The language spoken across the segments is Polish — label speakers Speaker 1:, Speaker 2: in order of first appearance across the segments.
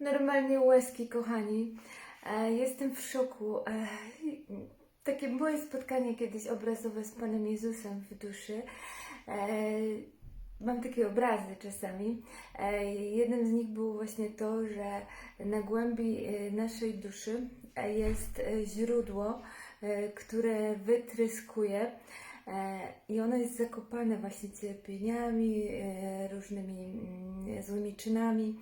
Speaker 1: Normalnie łezki, kochani. E, Jestem w szoku. E, Takie moje spotkanie kiedyś obrazowe z Panem Jezusem w duszy. E, Mam takie obrazy czasami. Jednym z nich było właśnie to, że na głębi naszej duszy jest źródło, które wytryskuje i ono jest zakopane właśnie cierpieniami, różnymi mm, złymi czynami.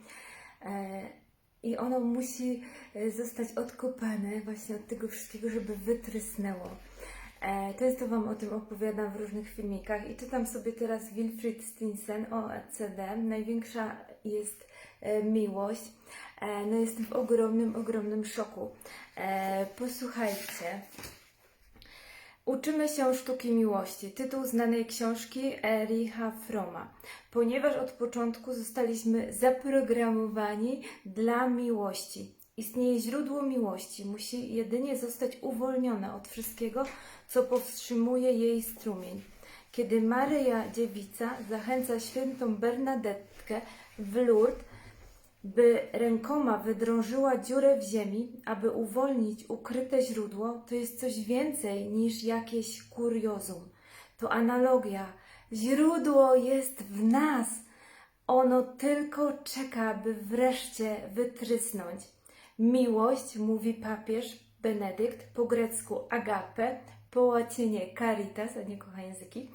Speaker 1: I ono musi e, zostać odkopane właśnie od tego wszystkiego, żeby wytrysnęło. E, Często Wam o tym opowiadam w różnych filmikach i czytam sobie teraz Wilfried Stinsen o ECD. Największa jest e, miłość. E, No jestem w ogromnym, ogromnym szoku. Posłuchajcie. Uczymy się sztuki miłości. Tytuł znanej książki Ericha Froma. Ponieważ od początku zostaliśmy zaprogramowani dla miłości. Istnieje źródło miłości. Musi jedynie zostać uwolnione od wszystkiego, co powstrzymuje jej strumień. Kiedy Maryja Dziewica zachęca świętą Bernadetkę w Lourdes, by rękoma wydrążyła dziurę w ziemi, aby uwolnić ukryte źródło, to jest coś więcej niż jakieś kuriozum. To analogia. Źródło jest w nas. Ono tylko czeka, by wreszcie wytrysnąć. Miłość, mówi papież Benedykt, po grecku agape, po łacinie caritas, a nie kocha języki,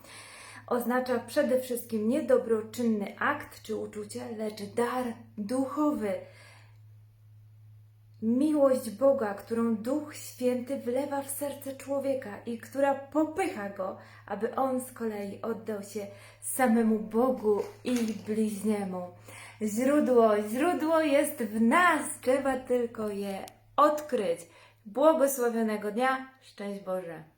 Speaker 1: oznacza przede wszystkim nie dobroczynny akt czy uczucie, lecz dar duchowy. Miłość Boga, którą Duch Święty wlewa w serce człowieka i która popycha go, aby on z kolei oddał się samemu Bogu i bliźniemu. Źródło, źródło jest w nas, trzeba tylko je odkryć. Błogosławionego dnia, szczęść Boże.